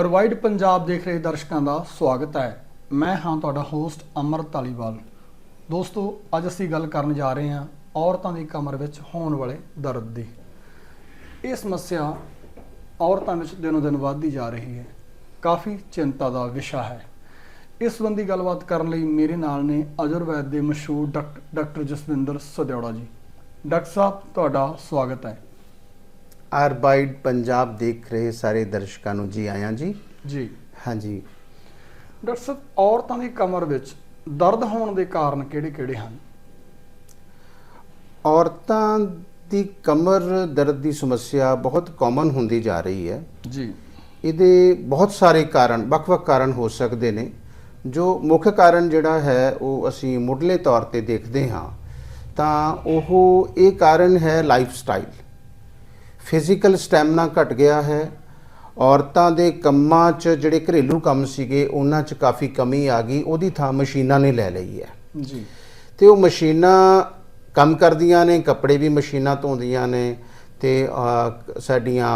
ਅਰਵਾਈਡ ਪੰਜਾਬ ਦੇਖ ਰਹੇ ਦਰਸ਼ਕਾਂ ਦਾ ਸਵਾਗਤ ਹੈ। ਮੈਂ ਹਾਂ ਤੁਹਾਡਾ ਹੋਸਟ ਅਮਰਤ ਤਾਲੀਵਾਲ ਦੋਸਤੋ, ਅੱਜ ਅਸੀਂ ਗੱਲ ਕਰਨ ਜਾ ਰਹੇ ਹਾਂ ਔਰਤਾਂ ਦੀ ਕਮਰ ਵਿੱਚ ਹੋਣ ਵਾਲੇ ਦਰਦ ਦੀ। ਇਹ ਸਮੱਸਿਆ ਔਰਤਾਂ ਵਿੱਚ ਦਿਨੋ ਦਿਨ ਵੱਧਦੀ ਜਾ ਰਹੀ ਹੈ। ਕਾਫੀ ਚਿੰਤਾ ਦਾ ਵਿਸ਼ਾ ਹੈ। ਇਸ ਸੰਬੰਧੀ ਗੱਲਬਾਤ ਕਰਨ ਲਈ ਮੇਰੇ ਨਾਲ ਨੇ ਆਯੁਰਵੈਦ ਦੇ ਮਸ਼ਹੂਰ ਡਾਕ- ਡਾਕਟਰ ਜਸਵਿੰਦਰ ਸਦਿਉੜਾ ਜੀ। ਡਾਕਟਰ ਸਾਹਿਬ, ਤੁਹਾਡਾ ਸਵਾਗਤ ਹੈ। ਆਰਬਾਈਡ ਪੰਜਾਬ ਦੇਖ ਰਹੇ ਸਾਰੇ ਦਰਸ਼ਕਾਂ ਨੂੰ ਜੀ ਆਇਆਂ ਜੀ। ਜੀ। ਹਾਂਜੀ। ਡਾਕਟਰ ਸਾਹਿਬ ਔਰਤਾਂ ਦੀ ਕਮਰ ਵਿੱਚ ਦਰਦ ਹੋਣ ਦੇ ਕਾਰਨ ਕਿਹੜੇ-ਕਿਹੜੇ ਹਨ? ਔਰਤਾਂ ਦੀ ਕਮਰ ਦਰਦ ਦੀ ਸਮੱਸਿਆ ਬਹੁਤ ਕਾਮਨ ਹੁੰਦੀ ਜਾ ਰਹੀ ਹੈ। ਜੀ। ਇਹਦੇ ਬਹੁਤ ਸਾਰੇ ਕਾਰਨ ਵੱਖ-ਵੱਖ ਕਾਰਨ ਹੋ ਸਕਦੇ ਨੇ। ਜੋ ਮੁੱਖ ਕਾਰਨ ਜਿਹੜਾ ਹੈ ਉਹ ਅਸੀਂ ਮੁੱਢਲੇ ਤੌਰ ਤੇ ਦੇਖਦੇ ਹਾਂ। ਤਾਂ ਉਹ ਇਹ ਕਾਰਨ ਹੈ ਲਾਈਫ ਸਟਾਈਲ ਫਿਜ਼ੀਕਲ ਸਟੈਮਿਨਾ ਘਟ ਗਿਆ ਹੈ। ਔਰਤਾਂ ਦੇ ਕੰਮਾਂ 'ਚ ਜਿਹੜੇ ਘਰੇਲੂ ਕੰਮ ਸੀਗੇ ਉਹਨਾਂ 'ਚ ਕਾਫੀ ਕਮੀ ਆ ਗਈ। ਉਹਦੀ ਥਾਂ ਮਸ਼ੀਨਾਂ ਨੇ ਲੈ ਲਈ ਹੈ। ਜੀ। ਤੇ ਉਹ ਮਸ਼ੀਨਾਂ ਕੰਮ ਕਰਦੀਆਂ ਨੇ ਕੱਪੜੇ ਵੀ ਮਸ਼ੀਨਾਂ ਧੋਂਦੀਆਂ ਨੇ ਤੇ ਸਾਡੀਆਂ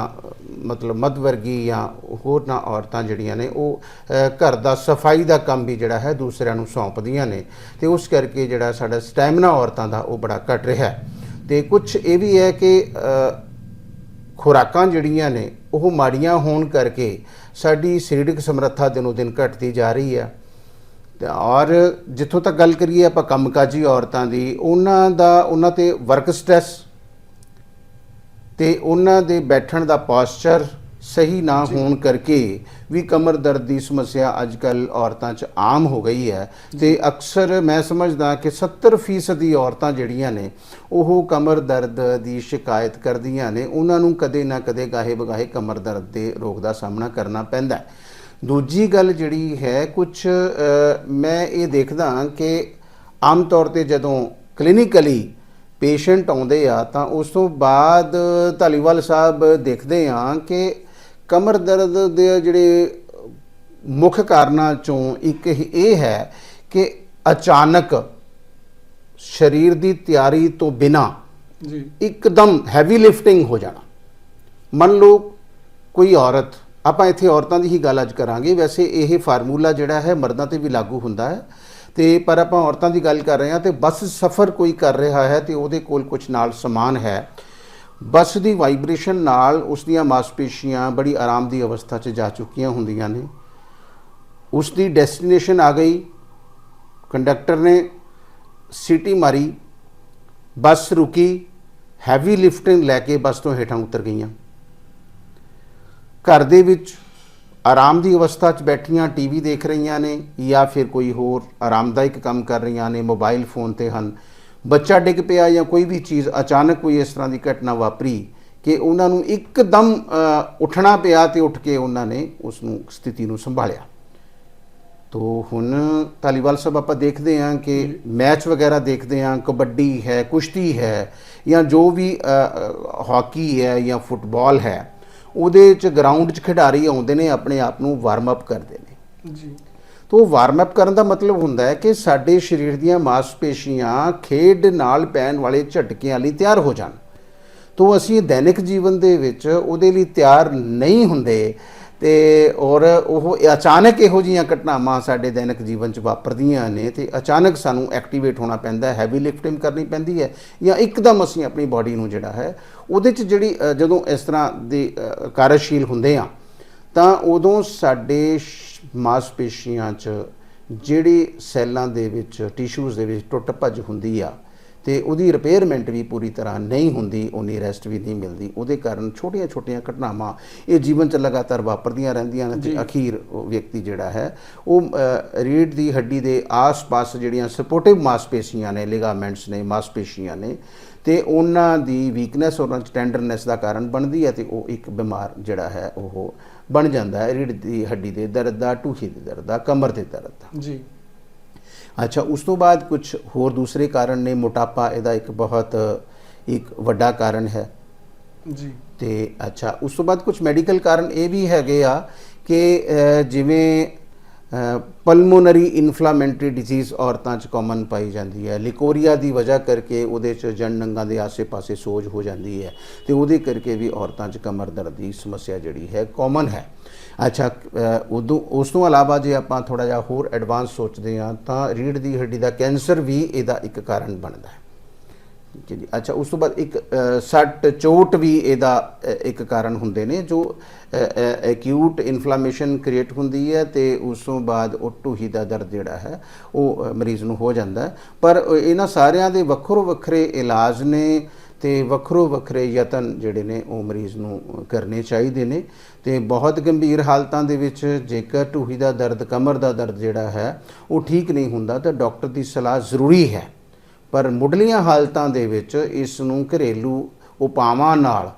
ਮਤਲਬ ਮੱਧ ਵਰਗੀ ਜਾਂ ਹੋਰ ਨਾ ਔਰਤਾਂ ਜਿਹੜੀਆਂ ਨੇ ਉਹ ਘਰ ਦਾ ਸਫ਼ਾਈ ਦਾ ਕੰਮ ਵੀ ਜਿਹੜਾ ਹੈ ਦੂਸਰਿਆਂ ਨੂੰ ਸੌਂਪਦੀਆਂ ਨੇ। ਤੇ ਉਸ ਕਰਕੇ ਜਿਹੜਾ ਸਾਡਾ ਸਟੈਮਿਨਾ ਔਰਤਾਂ ਦਾ ਉਹ ਬੜਾ ਘਟ ਰਿਹਾ ਹੈ। ਤੇ ਕੁਝ ਇਹ ਵੀ ਹੈ ਕਿ ਖੁਰਾਕਾਂ ਜਿਹੜੀਆਂ ਨੇ, ਉਹ ਮਾੜੀਆਂ ਹੋਣ ਕਰਕੇ ਸਾਡੀ ਸਰੀਰਕ ਸਮਰੱਥਾ ਦਿਨੋ ਦਿਨ ਘਟਦੀ ਜਾ ਰਹੀ ਆ। ਤੇ ਔਰ ਜਿੱਥੋਂ ਤੱਕ ਗੱਲ ਕਰੀਏ ਆਪਾਂ ਕੰਮਕਾਜੀ ਔਰਤਾਂ ਦੀ, ਉਹਨਾਂ ਦਾ, ਉਹਨਾਂ ਤੇ ਵਰਕ ਸਟ੍ਰੈਸ ਤੇ ਉਹਨਾਂ ਦੇ ਬੈਠਣ ਦਾ ਪੋਸਚਰ ਸਹੀ ਨਾ ਹੋਣ ਕਰਕੇ ਵੀ ਕਮਰ ਦਰਦ ਦੀ ਸਮੱਸਿਆ ਅੱਜਕੱਲ ਔਰਤਾਂ 'ਚ ਆਮ ਹੋ ਗਈ ਹੈ। ਤੇ ਅਕਸਰ ਮੈਂ ਸਮਝਦਾ ਕਿ 70% ਦੀ ਔਰਤਾਂ ਜਿਹੜੀਆਂ ਨੇ ਉਹ ਕਮਰ ਦਰਦ ਦੀ ਸ਼ਿਕਾਇਤ ਕਰਦੀਆਂ ਨੇ। ਉਹਨਾਂ ਨੂੰ ਕਦੇ ਨਾ ਕਦੇ ਗਾਹੇ ਬਗਾਹੇ ਕਮਰ ਦਰਦ ਦੇ ਰੋਗ ਦਾ ਸਾਹਮਣਾ ਕਰਨਾ ਪੈਂਦਾ ਹੈ। ਦੂਜੀ ਗੱਲ ਜਿਹੜੀ ਹੈ ਕੁਝ ਮੈਂ ਇਹ ਦੇਖਦਾ ਕਿ ਆਮ ਤੌਰ ਤੇ ਜਦੋਂ ਕਲੀਨਿਕਲੀ ਪੇਸ਼ੈਂਟ ਆਉਂਦੇ ਆ ਤਾਂ ਉਸ ਤੋਂ ਬਾਅਦ ਧਾਲੀਵਾਲ ਸਾਹਿਬ ਦੇਖਦੇ ਆ ਕਿ ਕਮਰ ਦਰਦ ਦੇ ਜਿਹੜੇ ਮੁੱਖ ਕਾਰਨਾਂ ਚੋਂ ਇੱਕ ਇਹ ਹੈ ਕਿ ਅਚਾਨਕ ਸਰੀਰ ਦੀ ਤਿਆਰੀ ਤੋਂ ਬਿਨਾ ਜੀ। ਇੱਕਦਮ ਹੈਵੀ ਲਿਫਟਿੰਗ ਹੋ ਜਾਣਾ। ਮੰਨ ਲਓ ਕੋਈ ਔਰਤ ਆਪਾਂ ਇੱਥੇ ਔਰਤਾਂ ਦੀ ਹੀ ਗੱਲ ਅੱਜ ਕਰਾਂਗੇ ਵੈਸੇ ਇਹ ਫਾਰਮੂਲਾ ਜਿਹੜਾ ਹੈ ਮਰਦਾਂ ਤੇ ਵੀ ਲਾਗੂ ਹੁੰਦਾ ਹੈ। ਤੇ ਪਰ ਆਪਾਂ ਔਰਤਾਂ ਦੀ ਗੱਲ ਕਰ ਰਹੇ ਹਾਂ ਤੇ ਬੱਸ ਸਫ਼ਰ ਕੋਈ ਕਰ ਰਿਹਾ ਹੈ ਤੇ ਉਹਦੇ ਕੋਲ ਕੁਝ ਨਾਲ ਸਮਾਨ ਹੈ। ਬੱਸ ਦੀ ਵਾਈਬ੍ਰੇਸ਼ਨ ਨਾਲ ਉਸ ਦੀਆਂ ਮਾਸਪੇਸ਼ੀਆਂ ਬੜੀ ਆਰਾਮ ਦੀ ਅਵਸਥਾ 'ਚ ਜਾ ਚੁੱਕੀਆਂ ਹੁੰਦੀਆਂ ਨੇ। ਉਸ ਦੀ ਡੈਸਟੀਨੇਸ਼ਨ ਆ ਗਈ। ਕੰਡਕਟਰ ਨੇ ਸੀਟੀ ਮਾਰੀ। ਬੱਸ ਰੁਕੀ। ਹੈਵੀ ਲਿਫਟਿੰਗ ਲੈ ਕੇ ਬੱਸ ਤੋਂ ਹੇਠਾਂ ਉਤਰ ਗਈਆਂ। ਘਰ ਦੇ ਵਿੱਚ ਆਰਾਮ ਦੀ ਅਵਸਥਾ 'ਚ ਬੈਠੀਆਂ ਟੀਵੀ ਦੇਖ ਰਹੀਆਂ ਨੇ ਜਾਂ ਫਿਰ ਕੋਈ ਹੋਰ ਆਰਾਮਦਾਇਕ ਕੰਮ ਕਰ ਰਹੀਆਂ ਨੇ, ਮੋਬਾਈਲ ਫੋਨ ਤੇ ਹਨ। ਬੱਚਾ ਡਿੱਗ ਪਿਆ ਜਾਂ ਕੋਈ ਵੀ ਚੀਜ਼ ਅਚਾਨਕ ਕੋਈ ਇਸ ਤਰ੍ਹਾਂ ਦੀ ਘਟਨਾ ਵਾਪਰੀ ਕਿ ਉਹਨਾਂ ਨੂੰ ਇੱਕਦਮ ਉੱਠਣਾ ਪਿਆ ਤੇ ਉੱਠ ਕੇ ਉਹਨਾਂ ਨੇ ਉਸ ਨੂੰ ਸਥਿਤੀ ਨੂੰ ਸੰਭਾਲਿਆ। ਤੋ ਹੁਣ ਤਾਲੀਵਾਲ ਸਾਹਿਬ ਆਪਾਂ ਦੇਖਦੇ ਹਾਂ ਕਿ ਮੈਚ ਵਗੈਰਾ ਦੇਖਦੇ ਹਾਂ ਕਬੱਡੀ ਹੈ ਕੁਸ਼ਤੀ ਹੈ ਜਾਂ ਜੋ ਵੀ ਹਾਕੀ ਹੈ ਜਾਂ ਫੁੱਟਬਾਲ ਹੈ ਉਹਦੇ ਚ ਗਰਾਊਂਡ 'ਚ ਖਿਡਾਰੀ ਆਉਂਦੇ ਨੇ ਆਪਣੇ ਆਪ ਨੂੰ ਵਾਰਮ ਅਪ ਕਰਦੇ ਨੇ। ਜੀ। ਤੋ ਵਾਰਮ ਅਪ ਕਰਨ ਦਾ ਮਤਲਬ ਹੁੰਦਾ ਹੈ ਕਿ ਸਾਡੇ ਸਰੀਰ ਦੀਆਂ ਮਾਸਪੇਸ਼ੀਆਂ ਖੇਡ ਨਾਲ ਪੈਣ ਵਾਲੇ ਝਟਕਿਆਂ ਲਈ ਤਿਆਰ ਹੋ ਜਾਣ। ਤੋ ਅਸੀਂ ਦੈਨਿਕ ਜੀਵਨ ਦੇ ਵਿੱਚ ਉਹਦੇ ਲਈ ਤਿਆਰ ਨਹੀਂ ਹੁੰਦੇ ਤੇ ਔਰ ਉਹ ਅਚਾਨਕ ਇਹੋ ਜਿਹੀਆਂ ਘਟਨਾਵਾਂ ਸਾਡੇ ਦੈਨਿਕ ਜੀਵਨ 'ਚ ਵਾਪਰਦੀਆਂ ਨੇ ਤੇ ਅਚਾਨਕ ਸਾਨੂੰ ਐਕਟੀਵੇਟ ਹੋਣਾ ਪੈਂਦਾ ਹੈ ਹੈਵੀ ਲਿਫਟਿੰਗ ਕਰਨੀ ਪੈਂਦੀ ਹੈ ਜਾਂ ਇੱਕਦਮ ਅਸੀਂ ਆਪਣੀ ਬਾਡੀ ਨੂੰ ਜਿਹੜਾ ਹੈ, ਉਹਦੇ 'ਚ ਜਿਹੜੀ ਜਦੋਂ ਇਸ ਤਰ੍ਹਾਂ ਦੇ ਕਾਰਜਸ਼ੀਲ ਹੁੰਦੇ ਆ ਤਾਂ ਉਦੋਂ ਸਾਡੇ ਮਾਸਪੇਸ਼ੀਆਂ 'ਚ ਜਿਹੜੇ ਸੈੱਲਾਂ ਦੇ ਵਿੱਚ ਟਿਸ਼ੂਜ਼ ਦੇ ਵਿੱਚ ਟੁੱਟ ਭੱਜ ਹੁੰਦੀ ਆ ਤੇ ਉਹਦੀ ਰਿਪੇਅਰਮੈਂਟ ਵੀ ਪੂਰੀ ਤਰ੍ਹਾਂ ਨਹੀਂ ਹੁੰਦੀ ਉਨੀ ਰੈਸਟ ਵੀ ਨਹੀਂ ਮਿਲਦੀ। ਉਹਦੇ ਕਾਰਨ ਛੋਟੀਆਂ-ਛੋਟੀਆਂ ਘਟਨਾਵਾਂ ਇਹ ਜੀਵਨ 'ਚ ਲਗਾਤਾਰ ਵਾਪਰਦੀਆਂ ਰਹਿੰਦੀਆਂ ਨੇ ਤੇ ਅਖੀਰ ਉਹ ਵਿਅਕਤੀ ਜਿਹੜਾ ਹੈ ਉਹ ਅ, ਰੀੜ੍ਹ ਦੀ ਹੱਡੀ ਦੇ ਆਸ-ਪਾਸ ਜਿਹੜੀਆਂ ਸਪੋਰਟਿਵ ਮਾਸਪੇਸ਼ੀਆਂ ਨੇ ਲਿਗਾਮੈਂਟਸ ਨੇ ਮਾਸਪੇਸ਼ੀਆਂ ਨੇ ਤੇ ਉਹਨਾਂ ਦੀ ਵੀਕਨੈਸ ਉਹਨਾਂ 'ਚ ਟੈਂਡਰਨੈਸ ਦਾ ਕਾਰਨ ਬਣਦੀ ਹੈ ਤੇ ਉਹ ਇੱਕ ਬਿਮਾਰ ਜਿਹੜਾ ਹੈ ਉਹ ਬਣ ਜਾਂਦਾ ਹੈ ਰੀੜ੍ਹ ਦੀ ਹੱਡੀ ਦੇ ਦਰਦ ਦਾ ਟੂਹੀ ਦੇ ਦਰਦ ਦਾ ਕਮਰ ਦੇ ਦਰਦ ਦਾ। ਜੀ। ਅੱਛਾ ਉਸ ਤੋਂ ਬਾਅਦ ਕੁਝ ਹੋਰ ਦੂਸਰੇ ਕਾਰਨ ਨੇ ਮੋਟਾਪਾ ਇਹਦਾ ਇੱਕ ਬਹੁਤ ਇੱਕ ਵੱਡਾ ਕਾਰਨ ਹੈ। ਜੀ। ਤੇ ਅੱਛਾ ਉਸ ਤੋਂ ਬਾਅਦ ਕੁਝ ਮੈਡੀਕਲ ਕਾਰਨ ਇਹ ਵੀ ਹੈਗੇ ਆ ਕਿ ਜਿਵੇਂ ਪਲਮੋਨਰੀ ਇਨਫਲਾਮੈਂਟਰੀ ਡਿਜ਼ੀਜ਼ ਔਰਤਾਂ 'ਚ ਕਾਮਨ ਪਾਈ ਜਾਂਦੀ ਹੈ। ਲਿਕੋਰੀਆ ਦੀ ਵਜ੍ਹਾ ਕਰਕੇ ਉਹਦੇ 'ਚ ਜਨ ਨੰਗਾਂ ਦੇ ਆਸੇ-ਪਾਸੇ ਸੋਜ ਹੋ ਜਾਂਦੀ ਹੈ ਤੇ ਉਹਦੇ ਕਰਕੇ ਵੀ ਔਰਤਾਂ 'ਚ ਕਮਰ ਦਰਦ ਦੀ ਸਮੱਸਿਆ ਜਿਹੜੀ ਹੈ ਕਾਮਨ ਹੈ। ਅੱਛਾ ਉਦੋਂ, ਉਸ ਤੋਂ ਇਲਾਵਾ ਜੇ ਆਪਾਂ ਥੋੜਾ ਜਿਹਾ ਹੋਰ ਐਡਵਾਂਸ ਸੋਚਦੇ ਹਾਂ ਤਾਂ ਰੀੜ ਦੀ ਹੱਡੀ ਦਾ ਕੈਂਸਰ ਵੀ ਇਹਦਾ ਇੱਕ ਕਾਰਨ ਬਣਦਾ ਹੈ। ਠੀਕ ਹੈ ਜੀ ਅੱਛਾ, ਉਸ ਤੋਂ ਬਾਅਦ ਇੱਕ ਸੱਟ ਚੋਟ ਵੀ ਇਹਦਾ ਇੱਕ ਕਾਰਨ ਹੁੰਦੇ ਨੇ, ਜੋ ਐਕਿਊਟ ਇਨਫਲੇਮੇਸ਼ਨ ਕ੍ਰੀਏਟ ਹੁੰਦੀ ਹੈ ਤੇ ਉਸ ਤੋਂ ਬਾਅਦ ਉਹ ਟੂਹੀ ਦਾ ਦਰਦ ਜਿਹੜਾ ਹੈ, ਉਹ ਮਰੀਜ਼ ਨੂੰ ਹੋ ਜਾਂਦਾ ਹੈ। ਪਰ ਇਹਨਾਂ ਸਾਰਿਆਂ ਦੇ ਵੱਖਰੋ ਵੱਖਰੇ ਇਲਾਜ ਨੇ ਤੇ ਵੱਖਰੋ ਵੱਖਰੇ ਯਤਨ ਜਿਹੜੇ ਨੇ, ਉਹ ਮਰੀਜ਼ ਨੂੰ ਕਰਨੇ ਚਾਹੀਦੇ ਨੇ। ਤੇ ਬਹੁਤ ਗੰਭੀਰ ਹਾਲਤਾਂ ਦੇ ਵਿੱਚ ਜੇਕਰ ਟੂਹੀ ਦਾ ਦਰਦ, ਕਮਰ ਦਾ ਦਰਦ ਜਿਹੜਾ ਹੈ, ਉਹ ਠੀਕ ਨਹੀਂ ਹੁੰਦਾ, ਤਾਂ ਡਾਕਟਰ ਦੀ ਸਲਾਹ ਜ਼ਰੂਰੀ ਹੈ। ਪਰ ਮੁੱਢਲੀਆਂ ਹਾਲਤਾਂ ਦੇ ਵਿੱਚ ਇਸ ਨੂੰ ਘਰੇਲੂ ਉਪਾਵਾਂ ਨਾਲ,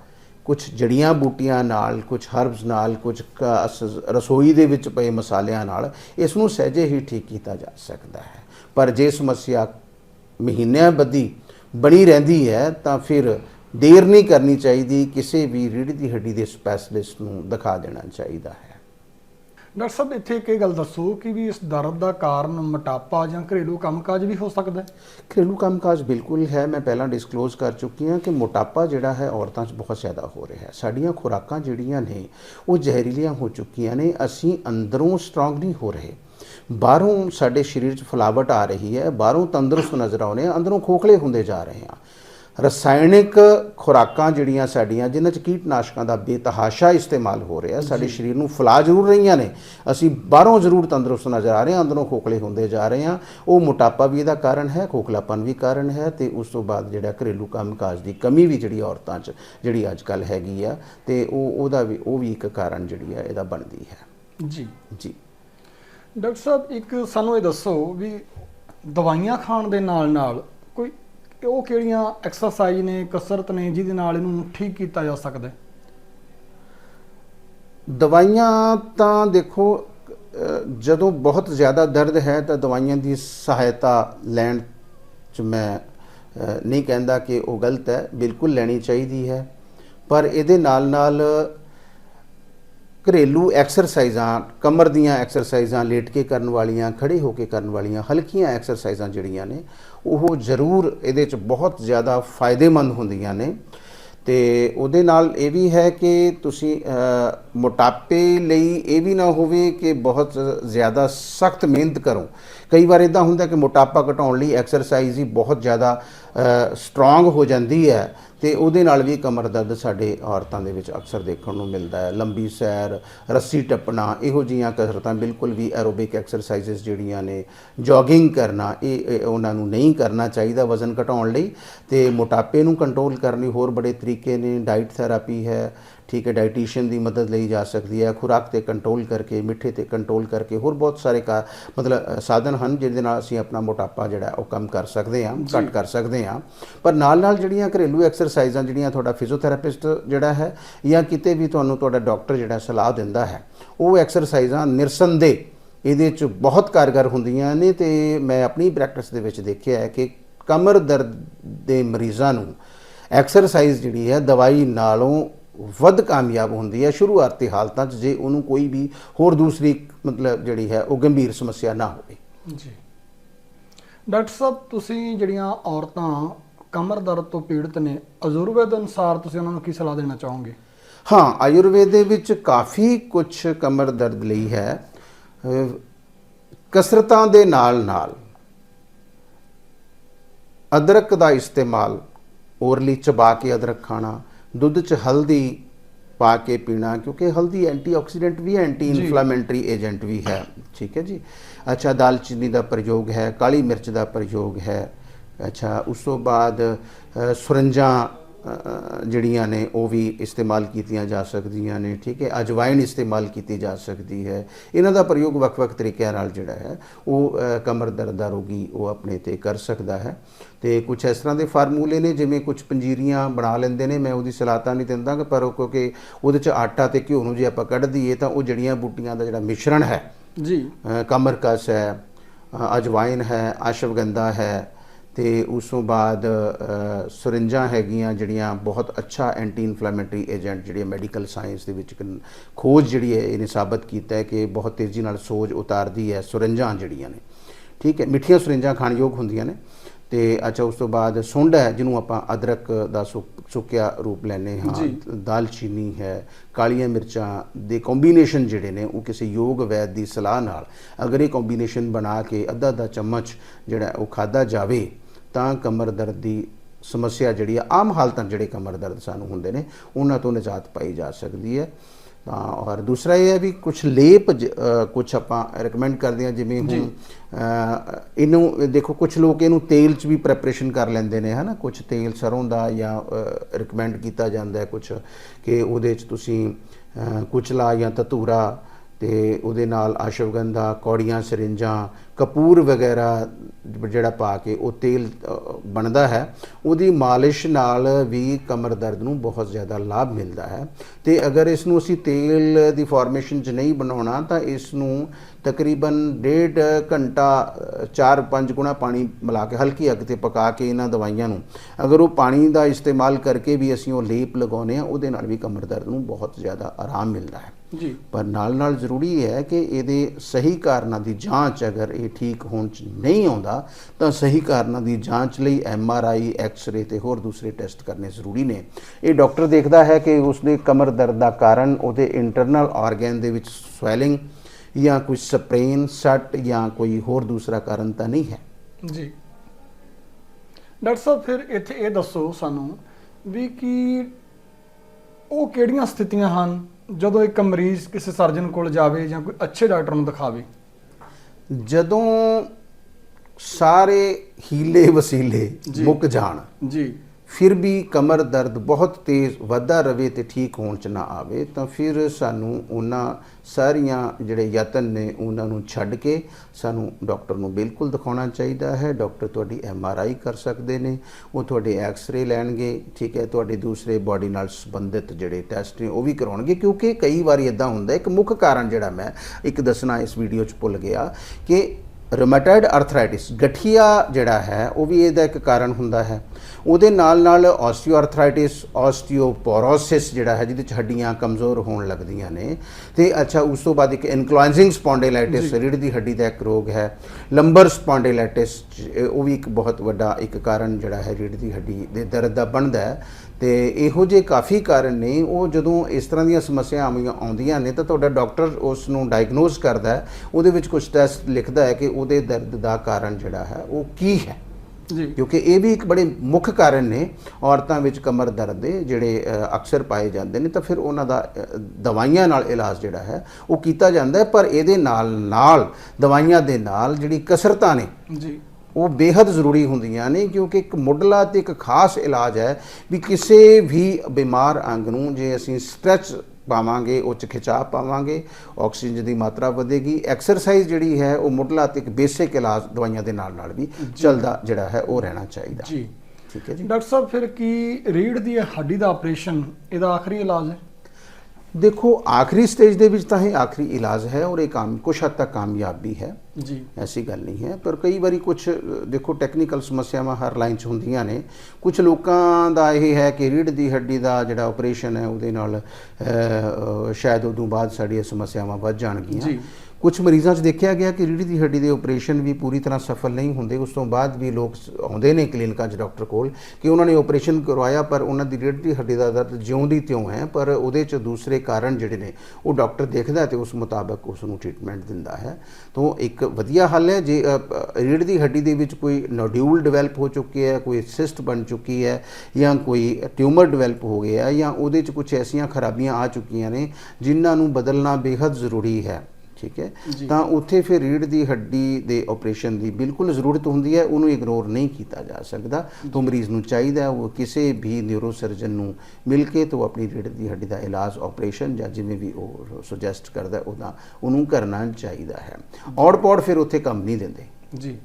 ਕੁਝ ਜੜੀਆਂ ਬੂਟੀਆਂ ਨਾਲ, ਕੁਝ ਹਰਬਸ ਨਾਲ, ਕੁਝ ਰਸੋਈ ਦੇ ਵਿੱਚ ਪਏ ਮਸਾਲਿਆਂ ਨਾਲ ਇਸ ਨੂੰ ਸਹਿਜੇ ਹੀ ਠੀਕ ਕੀਤਾ ਜਾ ਸਕਦਾ ਹੈ। ਪਰ ਜੇ ਸਮੱਸਿਆ ਮਹੀਨਿਆਂ ਬੱਧੀ ਬਣੀ ਰਹਿੰਦੀ ਹੈ ਤਾਂ ਫਿਰ ਦੇਰ ਨਹੀਂ ਕਰਨੀ ਚਾਹੀਦੀ, ਕਿਸੇ ਵੀ ਰੀੜ੍ਹ ਦੀ ਹੱਡੀ ਦੇ ਸਪੈਸ਼ਲਿਸਟ ਨੂੰ ਦਿਖਾ ਦੇਣਾ ਚਾਹੀਦਾ ਹੈ। ਡਾਕਟਰ ਸਾਹਿਬ, ਇੱਥੇ ਇੱਕ ਇਹ ਗੱਲ ਦੱਸੋ ਕਿ ਵੀ ਇਸ ਦਰਦ ਦਾ ਕਾਰਨ ਮੋਟਾਪਾ ਜਾਂ ਘਰੇਲੂ ਕੰਮਕਾਜ ਵੀ ਹੋ ਸਕਦਾ ਹੈ? ਘਰੇਲੂ ਕੰਮਕਾਜ ਬਿਲਕੁਲ ਹੈ। ਮੈਂ ਪਹਿਲਾਂ ਡਿਸਕਲੋਜ਼ ਕਰ ਚੁੱਕੀ ਹਾਂ ਕਿ ਮੋਟਾਪਾ ਜਿਹੜਾ ਹੈ ਔਰਤਾਂ 'ਚ ਬਹੁਤ ਜ਼ਿਆਦਾ ਹੋ ਰਿਹਾ ਹੈ। ਸਾਡੀਆਂ ਖੁਰਾਕਾਂ ਜਿਹੜੀਆਂ ਨੇ, ਉਹ ਜ਼ਹਿਰੀਲੀਆਂ ਹੋ ਚੁੱਕੀਆਂ ਨੇ। ਅਸੀਂ ਅੰਦਰੋਂ ਸਟਰੋਂਗ ਨਹੀਂ ਹੋ ਰਹੇ। ਬਾਹਰੋਂ ਸਾਡੇ ਸਰੀਰ 'ਚ ਫਲਾਵਟ ਆ ਰਹੀ ਹੈ। ਬਾਹਰੋਂ ਤੰਦਰੁਸਤ ਨਜ਼ਰ ਆਉਂਦੇ ਆ। ਅੰਦਰੋਂ ਖੋਖਲੇ ਹੁੰਦੇ ਜਾ ਰਹੇ ਹਾਂ ਰਸਾਇਣਿਕ ਖੁਰਾਕਾਂ ਜਿਹੜੀਆਂ ਸਾਡੀਆਂ ਜਿਨ੍ਹਾਂ 'ਚ ਕੀਟਨਾਸ਼ਕਾਂ ਦਾ ਬੇਤਹਾਸ਼ਾ ਇਸਤੇਮਾਲ ਹੋ ਰਿਹਾ ਸਾਡੇ ਸਰੀਰ ਨੂੰ ਫਲਾ ਜ਼ਰੂਰ ਰਹੀਆਂ ਨੇ। ਅਸੀਂ ਬਾਹਰੋਂ ਜ਼ਰੂਰ ਤੰਦਰੁਸਤ ਨਜ਼ਰ ਆ ਰਹੇ ਹਾਂ ਅੰਦਰੋਂ ਖੋਖਲੇ ਹੁੰਦੇ ਜਾ ਰਹੇ ਹਾਂ। ਉਹ ਮੋਟਾਪਾ ਵੀ ਇਹਦਾ ਕਾਰਨ ਹੈ ਖੋਖਲਾਪਨ ਵੀ ਕਾਰਨ ਹੈ ਤੇ ਉਸ ਤੋਂ ਬਾਅਦ ਜਿਹੜਾ ਘਰੇਲੂ ਕੰਮਕਾਜ ਦੀ ਕਮੀ ਵੀ ਜਿਹੜੀ ਔਰਤਾਂ 'ਚ ਜਿਹੜੀ ਅੱਜ ਕੱਲ ਹੈਗੀ ਆ ਤੇ ਉਹ ਉਹਦਾ ਵੀ ਉਹ ਵੀ ਇੱਕ ਕਾਰਨ ਜਿਹੜੀ ਹੈ ਇਹਦਾ ਬਣਦੀ ਹੈ। ਜੀ। ਜੀ। ਡਾਕਟਰ ਸਾਹਿਬ ਇੱਕ ਸਾਨੂੰ ਇਹ ਦੱਸੋ ਵੀ ਦਵਾਈਆਂ ਖਾਣ ਦੇ ਨਾਲ ਨਾਲ ਕੋਈ ਉਹ ਕਿਹੜੀਆਂ ਐਕਸਰਸਾਈਜ਼ ਨੇ, ਕਸਰਤ ਨੇ ਜਿਹਦੇ ਨਾਲ ਇਹਨੂੰ ਠੀਕ ਕੀਤਾ ਜਾ ਸਕਦਾ ਹੈ? ਦਵਾਈਆਂ ਤਾਂ ਦੇਖੋ ਜਦੋਂ ਬਹੁਤ ਜ਼ਿਆਦਾ ਦਰਦ ਹੈ ਤਾਂ ਦਵਾਈਆਂ ਦੀ ਸਹਾਇਤਾ ਲੈਣ ਚ ਮੈਂ ਨਹੀਂ ਕਹਿੰਦਾ ਕਿ ਉਹ ਗਲਤ ਹੈ, ਬਿਲਕੁਲ ਲੈਣੀ ਚਾਹੀਦੀ ਹੈ। ਪਰ ਇਹਦੇ ਨਾਲ ਨਾਲ ਘਰੇਲੂ ਐਕਸਰਸਾਈਜ਼ਾਂ ਕਮਰ ਦੀਆਂ ਐਕਸਰਸਾਈਜ਼ਾਂ ਲੇਟ ਕੇ ਕਰਨ ਵਾਲੀਆਂ ਖੜੇ ਹੋ ਕੇ ਕਰਨ ਵਾਲੀਆਂ, ਹਲਕੀਆਂ ਐਕਸਰਸਾਈਜ਼ਾਂ ਜਿਹੜੀਆਂ ਨੇ ਉਹ ਜ਼ਰੂਰ ਇਹਦੇ ਚ ਬਹੁਤ ਜ਼ਿਆਦਾ ਫਾਇਦੇਮੰਦ ਹੁੰਦੀਆਂ ਨੇ। ਤੇ ਉਹਦੇ ਨਾਲ ਇਹ ਵੀ ਹੈ ਕਿ ਤੁਸੀਂ ਮੋਟਾਪੇ ਲਈ ਇਹ ਵੀ ਨਾ ਹੋਵੇ ਕਿ ਬਹੁਤ ਜ਼ਿਆਦਾ ਸਖਤ ਮਿਹਨਤ ਕਰੋ। ਕਈ ਵਾਰ ਇਦਾਂ ਹੁੰਦਾ ਕਿ ਮੋਟਾਪਾ ਘਟਾਉਣ ਲਈ ਐਕਸਰਸਾਈਜ਼ ਹੀ ਬਹੁਤ ਜ਼ਿਆਦਾ ਸਟਰੋਂਗ ਹੋ ਜਾਂਦੀ ਹੈ ਤੇ ਉਹਦੇ ਨਾਲ ਵੀ ਕਮਰ ਦਰਦ ਸਾਡੇ ਔਰਤਾਂ ਦੇ ਵਿੱਚ ਅਕਸਰ ਦੇਖਣ ਨੂੰ ਮਿਲਦਾ ਹੈ। ਲੰਬੀ ਸੈਰ, ਰੱਸੀ ਟੱਪਣਾ, ਇਹੋ ਜੀਆਂ ਕਸਰਤਾਂ ਬਿਲਕੁਲ ਵੀ ਐਰੋਬਿਕ ਐਕਸਰਸਾਈਜ਼ਸ ਜਿਹੜੀਆਂ ਨੇ ਜੋਗਿੰਗ ਕਰਨਾ, ਇਹ ਉਹਨਾਂ ਨੂੰ ਨਹੀਂ ਕਰਨਾ ਚਾਹੀਦਾ ਵਜ਼ਨ ਘਟਾਉਣ ਲਈ ਤੇ ਮੋਟਾਪੇ ਨੂੰ ਕੰਟਰੋਲ ਕਰਨ ਲਈ ਹੋਰ ਬੜੇ ਤਰੀਕੇ ਨੇ। ਡਾਈਟ ਥੈਰਾਪੀ ਹੈ ਠੀਕ ਹੈ ਡਾਈਟੀਸ਼ੀਅਨ ਦੀ ਮਦਦ ਲਈ ਜਾ ਸਕਦੀ ਹੈ ਖੁਰਾਕ ਤੇ ਕੰਟਰੋਲ ਕਰਕੇ ਮਿੱਠੇ ਤੇ ਕੰਟਰੋਲ ਕਰਕੇ ਹੋਰ ਬਹੁਤ ਸਾਰੇ ਕਾ ਮਤਲਬ ਸਾਧਨ ਹਨ ਜਿਹਦੇ ਨਾਲ ਅਸੀਂ ਆਪਣਾ ਮੋਟਾਪਾ ਜਿਹੜਾ ਉਹ ਕਮ ਕਰ ਸਕਦੇ ਹਾਂ ਘੱਟ ਕਰ ਸਕਦੇ ਹਾਂ। ਪਰ ਨਾਲ ਨਾਲ ਜਿਹੜੀਆਂ ਘਰੇਲੂ ਐਕਸਰਸਾਈਜ਼ਾਂ ਜਿਹੜੀਆਂ ਤੁਹਾਡਾ ਫਿਜ਼ੀਓਥੈਰੇਪਿਸਟ ਜਿਹੜਾ ਹੈ ਜਾਂ ਕਿਤੇ ਵੀ ਤੁਹਾਨੂੰ ਤੁਹਾਡਾ ਡਾਕਟਰ ਜਿਹੜਾ ਸਲਾਹ ਦਿੰਦਾ ਹੈ ਉਹ ਐਕਸਰਸਾਈਜ਼ਾਂ ਨਿਰਸੰਦੇਹ ਇਹਦੇ ਚ ਬਹੁਤ ਕਾਰਗਰ ਹੁੰਦੀਆਂ ਨੇ ਤੇ ਮੈਂ ਆਪਣੀ ਪ੍ਰੈਕਟਿਸ ਦੇ ਵਿੱਚ ਦੇਖਿਆ ਹੈ ਕਿ ਕਮਰ ਦਰਦ ਦੇ ਮਰੀਜ਼ਾਂ ਨੂੰ ਐਕਸਰਸਾਈਜ਼ ਜਿਹੜੀ ਹੈ ਦਵਾਈ ਨਾਲੋਂ ਵੱਧ ਕਾਮਯਾਬ ਹੁੰਦੀ ਹੈ ਸ਼ੁਰੂਆਤੀ ਹਾਲਤਾਂ 'ਚ ਜੇ ਉਹਨੂੰ ਕੋਈ ਵੀ ਹੋਰ ਦੂਸਰੀ ਮਤਲਬ ਜਿਹੜੀ ਹੈ ਉਹ ਗੰਭੀਰ ਸਮੱਸਿਆ ਨਾ ਹੋਵੇ। ਜੀ। ਡਾਕਟਰ ਸਾਹਿਬ ਤੁਸੀਂ ਜਿਹੜੀਆਂ ਔਰਤਾਂ ਕਮਰ ਦਰਦ ਤੋਂ ਪੀੜਤ ਨੇ ਅਜ਼ੁਰਵੇਦ ਅਨੁਸਾਰ ਤੁਸੀਂ ਉਹਨਾਂ ਨੂੰ ਕੀ ਸਲਾਹ ਦੇਣਾ ਚਾਹੋਗੇ? ਹਾਂ ਆਯੁਰਵੇਦ ਦੇ ਵਿੱਚ ਕਾਫੀ ਕੁਝ ਕਮਰ ਦਰਦ ਲਈ ਹੈ। ਕਸਰਤਾਂ ਦੇ ਨਾਲ ਨਾਲ ਅਦਰਕ ਦਾ ਇਸਤੇਮਾਲ ਔਰਲੀ ਚਬਾ ਕੇ ਅਦਰਕ ਖਾਣਾ ਦੁੱਧ 'ਚ ਹਲਦੀ ਪਾ ਕੇ ਪੀਣਾ ਕਿਉਂਕਿ ਹਲਦੀ ਐਂਟੀਆਕਸੀਡੈਂਟ ਵੀ ਹੈ ਐਂਟੀ ਇਨਫਲੇਮੇਟਰੀ ਏਜੰਟ ਵੀ ਹੈ। ਠੀਕ ਹੈ ਜੀ। ਅੱਛਾ ਦਾਲਚੀਨੀ ਦਾ ਪ੍ਰਯੋਗ ਹੈ ਕਾਲੀ ਮਿਰਚ ਦਾ ਪ੍ਰਯੋਗ ਹੈ। ਅੱਛਾ ਉਸ ਤੋਂ ਬਾਅਦ ਸੁਰੰਜਾਂ ਜਿਹੜੀਆਂ ਨੇ ਉਹ ਵੀ ਇਸਤੇਮਾਲ ਕੀਤੀਆਂ ਜਾ ਸਕਦੀਆਂ ਨੇ ਠੀਕ ਹੈ? ਅਜਵਾਇਨ ਇਸਤੇਮਾਲ ਕੀਤੀ ਜਾ ਸਕਦੀ ਹੈ। ਇਹਨਾਂ ਦਾ ਪ੍ਰਯੋਗ ਵੱਖ-ਵੱਖ ਤਰੀਕਿਆਂ ਨਾਲ ਜਿਹੜਾ ਹੈ ਉਹ ਕਮਰ ਦਰਦ ਦਾ ਰੋਗੀ ਉਹ ਆਪਣੇ ਤੇ ਕਰ ਸਕਦਾ ਹੈ। ਤੇ ਕੁਝ ਇਸ ਤਰ੍ਹਾਂ ਦੇ ਫਾਰਮੂਲੇ ਨੇ ਜਿਵੇਂ ਕੁਝ ਪੰਜੀਰੀਆਂ ਬਣਾ ਲੈਂਦੇ ਨੇ ਮੈਂ ਉਹਦੀ ਸਲਾਹ ਤਾਂ ਨਹੀਂ ਦਿੰਦਾ ਪਰ ਉਹ ਕਿਉਂਕਿ ਉਹਦੇ ਚ ਆਟਾ ਤੇ ਘਿਓ ਨੂੰ ਜੇ ਆਪਾਂ ਕੱਢ ਦਈਏ ਤਾਂ ਉਹ ਜੜੀਆਂ ਬੂਟੀਆਂ ਦਾ ਜਿਹੜਾ ਮਿਸ਼ਰਣ ਹੈ ਜੀ। ਅ, ਕਮਰਕਸ ਹੈ ਅਜਵਾਇਨ ਹੈ ਆਸ਼ਵਗੰਧਾ ਹੈ ਤੇ ਉਸ ਤੋਂ ਬਾਅਦ ਸੁਰਿੰਜਾਂ ਹੈਗੀਆਂ ਜਿਹੜੀਆਂ ਬਹੁਤ ਅੱਛਾ ਐਂਟੀ ਇਨਫਲੇਮੇਟਰੀ ਏਜੰਟ ਜਿਹੜੀ ਮੈਡੀਕਲ ਸਾਇੰਸ ਦੇ ਵਿੱਚ ਖੋਜ ਜਿਹੜੀ ਹੈ ਇਹਨੇ ਸਾਬਤ ਕੀਤਾ ਹੈ ਕਿ ਬਹੁਤ ਤੇਜ਼ੀ ਨਾਲ ਸੋਜ ਉਤਾਰਦੀ ਹੈ ਸੁਰਿੰਜਾਂ ਜਿਹੜੀਆਂ ਨੇ। ਠੀਕ ਹੈ ਮਿੱਠੀਆਂ ਸੁਰਿੰਜਾਂ ਖਾਣਯੋਗ ਹੁੰਦੀਆਂ ਨੇ। ਤੇ ਅੱਛਾ ਉਸ ਤੋਂ ਬਾਅਦ ਸੁੰਡ ਹੈ ਜਿਹਨੂੰ ਆਪਾਂ ਅਦਰਕ ਦਾ ਸੁੱਕ- ਸੁੱਕਿਆ ਰੂਪ ਲੈਨੇ ਹਾਂ। ਦਾਲਚੀਨੀ ਹੈ ਕਾਲੀਆਂ ਮਿਰਚਾਂ ਦੇ ਕੰਬੀਨੇਸ਼ਨ ਜਿਹੜੇ ਨੇ ਉਹ ਕਿਸੇ ਯੋਗ ਵੈਦ ਦੀ ਸਲਾਹ ਨਾਲ ਅਗਰ ਇਹ ਕੰਬੀਨੇਸ਼ਨ ਬਣਾ ਕੇ ਅੱਧਾ ਅੱਧਾ ਚਮਚ ਜਿਹੜਾ ਉਹ ਖਾਦਾ ਜਾਵੇ ਤਾਂ ਕਮਰ ਦਰਦ ਦੀ ਸਮੱਸਿਆ ਜਿਹੜੀ ਆ ਆਮ ਹਾਲਤਾਂ ਜਿਹੜੇ ਕਮਰ ਦਰਦ ਸਾਨੂੰ ਹੁੰਦੇ ਨੇ ਉਹਨਾਂ ਤੋਂ ਨਿਜਾਤ ਪਾਈ ਜਾ ਸਕਦੀ ਹੈ। ਤਾਂ ਔਰ ਦੂਸਰਾ ਇਹ ਹੈ ਵੀ ਕੁਝ ਲੇਪ ਕੁਝ ਆਪਾਂ ਰეკਮੈਂਡ ਕਰਦੇ ਆ ਜਿਵੇਂ ਹੁਣ ਇਹਨੂੰ ਦੇਖੋ ਕੁਝ ਲੋਕ ਇਹਨੂੰ ਤੇਲ 'ਚ ਵੀ ਪ੍ਰੈਪਰੇਸ਼ਨ ਕਰ ਲੈਂਦੇ ਨੇ ਹਨਾ? ਕੁਝ ਤੇਲ ਸਰੋਂ ਦਾ ਜਾਂ ਰეკਮੈਂਡ ਕੀਤਾ ਜਾਂਦਾ ਹੈ ਕੁਝ ਕਿ ਉਹਦੇ 'ਚ ਤੁਸੀਂ ਕੁਚਲਾ ਜਾਂ ਤਤੂਰਾ ਤੇ ਉਹਦੇ ਨਾਲ ਆਸ਼ਵਗੰਧਾ ਕੌੜੀਆਂ ਸਰਿੰਜਾਂ, ਕਪੂਰ ਵਗੈਰਾ ਜਿਹੜਾ ਪਾ ਕੇ ਉਹ ਤੇਲ ਬਣਦਾ ਹੈ। ਉਹਦੀ ਮਾਲਿਸ਼ ਨਾਲ ਵੀ ਕਮਰ ਦਰਦ ਨੂੰ ਬਹੁਤ ਜ਼ਿਆਦਾ ਲਾਭ ਮਿਲਦਾ ਹੈ। ਤੇ ਅਗਰ ਇਸ ਨੂੰ ਅਸੀਂ ਤੇਲ ਦੀ ਫਾਰਮੇਸ਼ਨ 'ਚ ਨਹੀਂ ਬਣਾਉਣਾ, ਤਾਂ ਇਸ ਨੂੰ ਤਕਰੀਬਨ ਡੇਢ ਘੰਟਾ 4-5 ਗੁਣਾ ਪਾਣੀ ਮਿਲਾ ਕੇ ਹਲਕੀ ਅੱਗ ਤੇ ਪਕਾ ਕੇ ਇਹਨਾਂ ਦਵਾਈਆਂ ਨੂੰ। ਅਗਰ ਉਹ ਪਾਣੀ ਦਾ ਇਸਤੇਮਾਲ ਕਰਕੇ ਵੀ ਅਸੀਂ ਉਹ ਲੇਪ ਲਗਾਉਨੇ ਆ ਉਹਦੇ ਨਾਲ ਵੀ ਕਮਰ ਦਰਦ ਨੂੰ ਬਹੁਤ ਜ਼ਿਆਦਾ ਆਰਾਮ ਮਿਲਦਾ ਹੈ। ਜੀ। ਪਰ ਨਾਲ ਨਾਲ ਜ਼ਰੂਰੀ ਹੈ ਕਿ ਇਹਦੇ ਸਹੀ ਕਾਰਨਾਂ ਦੀ ਜਾਂਚ ਅਗਰ ਇਹ ਠੀਕ ਹੋਣ ਚ ਨਹੀਂ ਆਉਂਦਾ ਤਾਂ ਸਹੀ ਕਾਰਨਾਂ ਦੀ ਜਾਂਚ ਲਈ ਐਮ ਆਰ ਆਈ ਐਕਸ-ਰੇ ਤੇ ਹੋਰ ਦੂਸਰੇ ਟੈਸਟ ਕਰਨੇ ਜ਼ਰੂਰੀ ਨੇ। ਇਹ ਡਾਕਟਰ ਦੇਖਦਾ ਹੈ ਕਿ ਉਸਦੇ ਕਮਰ ਦਰਦ ਦਾ ਕਾਰਨ ਉਹਦੇ ਇੰਟਰਨਲ ਆਰਗਨ ਦੇ ਵਿੱਚ ਸਵੈਲਿੰਗ ਜਾਂ ਕੋਈ ਸਪਰੇਨ ਸੱਟ ਜਾਂ ਕੋਈ ਹੋਰ ਦੂਸਰਾ ਕਾਰਨ ਤਾਂ ਨਹੀਂ ਹੈ। ਜੀ। ਡਾਕਟਰ ਸਾਹਿਬ ਫਿਰ ਇੱਥੇ ਇਹ ਦੱਸੋ ਸਾਨੂੰ ਵੀ ਕਿ ਉਹ ਕਿਹੜੀਆਂ ਸਥਿਤੀਆਂ ਹਨ ਜਦੋਂ ਇੱਕ ਮਰੀਜ਼ ਕਿਸੇ ਸਰਜਨ ਕੋਲ ਜਾਵੇ ਜਾਂ ਕੋਈ ਅੱਛੇ ਡਾਕਟਰ ਨੂੰ ਦਿਖਾਵੇ? ਜਦੋਂ ਸਾਰੇ ਹੀਲੇ ਵਸੀਲੇ। ਮੁੱਕ ਜਾਣ ਜੀ। ਫਿਰ ਵੀ ਕਮਰ ਦਰਦ ਬਹੁਤ ਤੇਜ਼ ਵੱਧਦਾ ਰਵੇ ਤੇ ਠੀਕ ਹੋਣ ਚ ਨਾ ਆਵੇ, ਤਾਂ ਫਿਰ ਸਾਨੂੰ ਉਹਨਾਂ ਸਾਰੀਆਂ ਜਿਹੜੇ ਯਤਨ ਨੇ ਉਹਨਾਂ ਨੂੰ ਛੱਡ ਕੇ ਸਾਨੂੰ ਡਾਕਟਰ ਨੂੰ ਬਿਲਕੁਲ ਦਿਖਾਉਣਾ ਚਾਹੀਦਾ ਹੈ। ਡਾਕਟਰ ਤੁਹਾਡੀ ਐਮ ਆਰ ਆਈ ਕਰ ਸਕਦੇ ਨੇ, ਉਹ ਤੁਹਾਡੇ ਐਕਸ-ਰੇ ਲੈਣਗੇ, ਠੀਕ ਹੈ, ਤੁਹਾਡੇ ਦੂਸਰੇ ਬਾਡੀ ਨਾਲ ਸੰਬੰਧਿਤ ਜਿਹੜੇ ਟੈਸਟ ਨੇ ਉਹ ਵੀ ਕਰਾਉਣਗੇ, ਕਿਉਂਕਿ ਕਈ ਵਾਰੀ ਇਦਾਂ ਹੁੰਦਾ, ਇੱਕ ਮੁੱਖ ਕਾਰਨ ਜਿਹੜਾ ਮੈਂ ਇੱਕ ਦੱਸਣਾ ਇਸ ਵੀਡੀਓ 'ਚ ਭੁੱਲ ਗਿਆ ਕਿ ਰੋਮੈਟਾਇਡ ਆਰਥਰਾਈਟਿਸ ਗਠੀਆ ਜਿਹੜਾ ਹੈ ਉਹ ਵੀ ਇਹਦਾ ਇੱਕ ਕਾਰਨ ਹੁੰਦਾ ਹੈ। ਉਹਦੇ ਨਾਲ ਨਾਲ ਆਸਟੀਓਆਰਥਰਾਈਟਿਸ ਆਸਟੀਓਪੋਰੋਸਿਸ ਜਿਹੜਾ ਹੈ ਜਿਹਦੇ ਚ ਹੱਡੀਆਂ ਕਮਜ਼ੋਰ ਹੋਣ ਲੱਗਦੀਆਂ ਨੇ। ਤੇ ਅੱਛਾ ਉਸ ਤੋਂ ਬਾਅਦ ਇੱਕ ਇਨਕਲਾਈਜ਼ਿੰਗ ਸਪੌਂਡੇਲਾਈਟਿਸ ਰੀੜ੍ਹ ਦੀ ਹੱਡੀ ਦਾ ਇੱਕ ਰੋਗ ਹੈ। ਲੰਬਰ ਸਪੌਂਡੇਲਾਈਟਿਸ ਉਹ ਵੀ ਇੱਕ ਬਹੁਤ ਵੱਡਾ ਇੱਕ ਕਾਰਨ ਜਿਹੜਾ ਹੈ ਰੀੜ੍ਹ ਦੀ ਹੱਡੀ ਦੇ ਦਰਦ ਦਾ ਬਣਦਾ ਹੈ। ਤੇ ਇਹੋ ਜਿਹੇ ਕਾਫੀ ਕਾਰਨ ਨੇ ਉਹ ਜਦੋਂ ਇਸ ਤਰ੍ਹਾਂ ਦੀਆਂ ਸਮੱਸਿਆਵਾਂ ਆਉਂਦੀਆਂ ਨੇ ਤਾਂ ਤੁਹਾਡਾ ਡਾਕਟਰ ਉਸ ਨੂੰ ਡਾਇਗਨੋਸ ਕਰਦਾ ਹੈ ਉਹਦੇ ਵਿੱਚ ਕੁਝ ਟੈਸਟ ਲਿਖਦਾ ਹੈ ਕਿ ਉਹਦੇ ਦਰਦ ਦਾ ਕਾਰਨ ਜਿਹੜਾ ਹੈ ਉਹ ਕੀ ਹੈ? ਜੀ। ਕਿਉਂਕਿ ਇਹ ਵੀ ਇੱਕ ਬੜੇ ਮੁੱਖ ਕਾਰਨ ਨੇ ਔਰਤਾਂ ਵਿੱਚ ਕਮਰ ਦਰਦ ਦੇ ਜਿਹੜੇ ਅਕਸਰ ਪਾਏ ਜਾਂਦੇ ਨੇ ਤਾਂ ਫਿਰ ਉਹਨਾਂ ਦਾ ਦਵਾਈਆਂ ਨਾਲ ਇਲਾਜ ਜਿਹੜਾ ਹੈ ਉਹ ਕੀਤਾ ਜਾਂਦਾ ਹੈ ਪਰ ਇਹਦੇ ਨਾਲ ਨਾਲ ਦਵਾਈਆਂ ਦੇ ਨਾਲ ਜਿਹੜੀ ਕਸਰਤਾਂ ਨੇ ਜੀ। ਉਹ ਬੇहद ਜ਼ਰੂਰੀ ਹੁੰਦੀਆਂ ਨੇ ਕਿਉਂਕਿ ਇੱਕ ਮੁੱਢਲਾ ਤੇ ਇੱਕ ਖਾਸ ਇਲਾਜ ਹੈ ਵੀ ਕਿਸੇ ਵੀ ਬਿਮਾਰ ਅੰਗ ਨੂੰ ਜੇ ਅਸੀਂ ਸਟ੍ਰੈਚ ਪਾਵਾਂਗੇ ਉਹ ਚ ਖਿਚਾਅ ਪਾਵਾਂਗੇ ਆਕਸੀਜਨ ਦੀ ਮਾਤਰਾ ਵਧੇਗੀ ਐਕਸਰਸਾਈਜ਼ ਜਿਹੜੀ ਹੈ ਉਹ ਮੁੱਢਲਾ ਤੇ ਇੱਕ ਬੇਸਿਕ ਇਲਾਜ ਦਵਾਈਆਂ ਦੇ ਨਾਲ ਨਾਲ ਵੀ ਚੱਲਦਾ ਜਿਹੜਾ ਹੈ ਉਹ ਰਹਿਣਾ ਚਾਹੀਦਾ। ਜੀ। ਠੀਕ ਹੈ ਜੀ। ਡਾਕਟਰ ਸਾਹਿਬ ਫਿਰ ਕੀ ਰੀੜ ਦੀ ਹੱਡੀ ਦਾ ਆਪਰੇਸ਼ਨ ਇਹਦਾ ਆਖਰੀ ਇਲਾਜ ਹੈ? ਦੇਖੋ ਆਖਰੀ ਸਟੇਜ ਦੇ ਵਿੱਚ ਤਾਂ ਇਹ ਆਖਰੀ ਇਲਾਜ ਹੈ ਔਰ ਇਹ ਕੰਮ ਕੁਛ ਹੱਦ ਤੱਕ ਕਾਮਯਾਬ ਵੀ ਹੈ। ਜੀ। ਐਸੀ ਗੱਲ ਨਹੀਂ ਹੈ। ਪਰ ਕਈ ਵਾਰੀ ਕੁਝ ਦੇਖੋ ਟੈਕਨੀਕਲ ਸਮੱਸਿਆਵਾਂ ਹਰ ਲਾਈਨ 'ਚ ਹੁੰਦੀਆਂ ਨੇ। ਕੁਝ ਲੋਕਾਂ ਦਾ ਇਹ ਹੈ ਕਿ ਰੀੜ੍ਹ ਦੀ ਹੱਡੀ ਦਾ ਜਿਹੜਾ ਆਪਰੇਸ਼ਨ ਹੈ ਉਹਦੇ ਨਾਲ ਸ਼ਾਇਦ ਉਦੋਂ ਬਾਅਦ ਸਾਡੀਆਂ ਸਮੱਸਿਆਵਾਂ ਵੱਧ ਜਾਣਗੀਆਂ। ਜੀ। ਕੁਝ ਮਰੀਜ਼ਾਂ 'ਚ ਦੇਖਿਆ ਗਿਆ ਕਿ ਰੀੜ੍ਹ ਦੀ ਹੱਡੀ ਦੇ ਆਪਰੇਸ਼ਨ ਵੀ ਪੂਰੀ ਤਰ੍ਹਾਂ ਸਫਲ ਨਹੀਂ ਹੁੰਦੇ। ਉਸ ਤੋਂ ਬਾਅਦ ਵੀ ਲੋਕ ਸ- ਆਉਂਦੇ ਨੇ ਕਲੀਨਿਕਾਂ 'ਚ ਡਾਕਟਰ ਕੋਲ ਕਿ ਉਹਨਾਂ ਨੇ ਆਪਰੇਸ਼ਨ ਕਰਵਾਇਆ, ਪਰ ਉਹਨਾਂ ਦੀ ਰੀੜ੍ਹ ਦੀ ਹੱਡੀ ਦਾ ਦਰਦ ਜਿਉਂ ਦੀ ਤਿਉਂ ਹੈ, ਪਰ ਉਹਦੇ 'ਚ ਦੂਸਰੇ ਕਾਰਨ ਜਿਹੜੇ ਨੇ, ਉਹ ਡਾਕਟਰ ਦੇਖਦਾ ਤੇ ਉਸ ਮੁਤਾਬਕ ਉਸ ਨੂੰ ਟ੍ਰੀਟਮੈਂਟ ਦਿੰਦਾ ਹੈ। ਤੋਂ ਇੱਕ ਵਧੀਆ ਹੱਲ ਹੈ, ਜੇ ਰੀੜ੍ਹ ਦੀ ਹੱਡੀ ਦੇ ਵਿੱਚ ਕੋਈ ਨੋਡਿਊਲ ਡਿਵੈਲਪ ਹੋ ਚੁੱਕੀ ਹੈ, ਕੋਈ ਸਿਸਟ ਬਣ ਚੁੱਕੀ ਹੈ ਜਾਂ ਕੋਈ ਟਿਊਮਰ ਡਿਵੈਲਪ ਹੋ ਗਿਆ ਹੈ ਜਾਂ ਉਹਦੇ 'ਚ ਕੁਝ ਐਸੀਆਂ ਖਰਾਬੀਆਂ ਆ ਚੁੱਕੀਆਂ ਨੇ, ਜਿਨ੍ਹਾਂ ਨੂੰ ਬਦਲਣਾ ਬੇहद ਜ਼ਰੂਰੀ ਹੈ। ਠੀਕ ਹੈ। ਤਾਂ ਉੱਥੇ ਫਿਰ ਰੀੜ ਦੀ ਹੱਡੀ ਦੇ ਆਪਰੇਸ਼ਨ ਦੀ ਬਿਲਕੁਲ ਜ਼ਰੂਰਤ ਹੁੰਦੀ ਹੈ ਉਹਨੂੰ ਇਗਨੋਰ ਨਹੀਂ ਕੀਤਾ ਜਾ ਸਕਦਾ। ਤੋਂ ਮਰੀਜ਼ ਨੂੰ ਚਾਹੀਦਾ ਉਹ ਕਿਸੇ ਵੀ ਨਿਊਰੋ ਸਰਜਨ ਨੂੰ ਮਿਲ ਕੇ ਤੋਂ ਆਪਣੀ ਰੀੜ ਦੀ ਹੱਡੀ ਦਾ ਇਲਾਜ ਆਪਰੇਸ਼ਨ ਜਾਂ ਜਿਵੇਂ ਵੀ ਉਹ ਸੁਜੈਸਟ ਕਰਦਾ ਉਹਦਾ ਉਹਨੂੰ ਕਰਨਾ ਚਾਹੀਦਾ ਹੈ। ਔੜ ਪੌੜ ਫਿਰ ਉੱਥੇ ਕੰਮ ਨਹੀਂ ਦਿੰਦੇ। ਜੀ।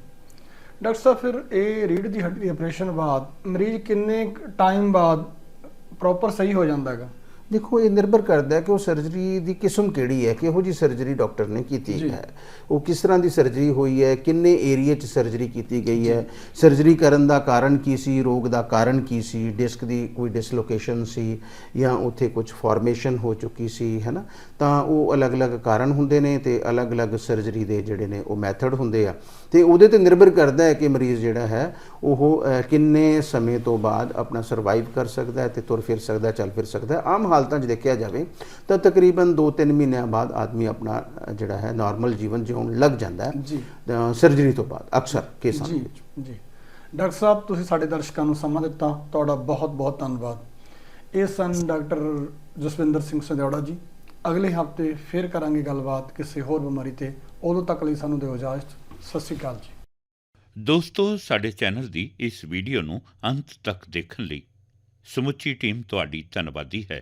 ਡਾਕਟਰ ਸਾਹਿਬ ਫਿਰ ਇਹ ਰੀੜ ਦੀ ਹੱਡੀ ਦੇ ਆਪਰੇਸ਼ਨ ਬਾਅਦ ਮਰੀਜ਼ ਕਿੰਨੇ ਟਾਈਮ ਬਾਅਦ ਪ੍ਰੋਪਰ ਸਹੀ ਹੋ ਜਾਂਦਾ ਹੈਗਾ? ਦੇਖੋ ਇਹ ਨਿਰਭਰ ਕਰਦਾ ਹੈ ਕਿ ਉਹ ਸਰਜਰੀ ਦੀ ਕਿਸਮ ਕਿਹੜੀ ਹੈ ਕਿਹੋ ਜੀ ਸਰਜਰੀ ਡਾਕਟਰ ਨੇ ਕੀਤੀ। ਹੈ। ਉਹ ਕਿਸ ਤਰ੍ਹਾਂ ਦੀ ਸਰਜਰੀ ਹੋਈ ਹੈ ਕਿੰਨੇ ਏਰੀਆ 'ਚ ਸਰਜਰੀ ਕੀਤੀ ਗਈ ਹੈ। ਸਰਜਰੀ ਕਰਨ ਦਾ ਕਾਰਨ ਕੀ ਸੀ ਰੋਗ ਦਾ ਕਾਰਨ ਕੀ ਸੀ ਡਿਸਕ ਦੀ ਕੋਈ ਡਿਸਲੋਕੇਸ਼ਨ ਸੀ ਜਾਂ ਉੱਥੇ ਕੁਝ ਫਾਰਮੇਸ਼ਨ ਹੋ ਚੁੱਕੀ ਸੀ ਹੈਨਾ? ਤਾਂ ਉਹ ਅਲੱਗ-ਅਲੱਗ ਕਾਰਨ ਹੁੰਦੇ ਨੇ ਤੇ ਅਲੱਗ-ਅਲੱਗ ਸਰਜਰੀ ਦੇ ਜਿਹੜੇ ਨੇ ਉਹ ਮੈਥਡ ਹੁੰਦੇ ਆ। ਤੇ ਉਹਦੇ ਤੇ ਨਿਰਭਰ ਕਰਦਾ ਹੈ ਕਿ ਮਰੀਜ਼ ਜਿਹੜਾ ਹੈ ਉਹ ਕਿੰਨੇ ਸਮੇਂ ਤੋਂ ਬਾਅਦ ਆਪਣਾ ਸਰਵਾਈਵ ਕਰ ਸਕਦਾ ਹੈ ਤੇ ਤੁਰ ਫਿਰ ਸਕਦਾ ਚੱਲ ਫਿਰ ਸਕਦਾ ਆਮ ਹਾਲਤਾਂ 'ਚ ਦੇਖਿਆ ਜਾਵੇ ਤਾਂ ਤਕਰੀਬਨ 2-3 ਮਹੀਨਿਆਂ ਬਾਅਦ ਆਦਮੀ ਆਪਣਾ ਜਿਹੜਾ ਹੈ ਨਾਰਮਲ ਜੀਵਨ ਜਿਉਣ ਲੱਗ ਜਾਂਦਾ ਹੈ। ਸਰਜਰੀ ਤੋਂ ਬਾਅਦ ਅਕਸਰ ਕੇਸਾਂ ਵਿੱਚ। ਜੀ। ਡਾਕਟਰ ਸਾਹਿਬ ਤੁਸੀਂ ਸਾਡੇ ਦਰਸ਼ਕਾਂ ਨੂੰ ਸਮਾਂ ਦਿੱਤਾ। ਤੁਹਾਡਾ ਬਹੁਤ ਬਹੁਤ ਧੰਨਵਾਦ। ਇਹ ਸਨ ਡਾਕਟਰ ਜਸਵਿੰਦਰ ਸਿੰਘ ਸੰਧਿਆੜਾ ਜੀ। ਅਗਲੇ ਹਫ਼ਤੇ ਫੇਰ ਕਰਾਂਗੇ ਗੱਲਬਾਤ ਕਿਸੇ ਹੋਰ ਬਿਮਾਰੀ ਤੇ। ਉਦੋਂ ਤੱਕ ਲਈ ਸਾਨੂੰ ਦਿਓ ਇਜਾਜ਼ਤ। ਸਤਿ ਸ਼੍ਰੀ ਅਕਾਲ ਜੀ। ਦੋਸਤੋ ਸਾਡੇ ਚੈਨਲ ਦੀ ਇਸ ਵੀਡੀਓ ਨੂੰ ਅੰਤ ਤੱਕ ਦੇਖਣ ਲਈ ਸਮੁੱਚੀ ਟੀਮ ਤੁਹਾਡੀ ਧੰਨਵਾਦੀ ਹੈ।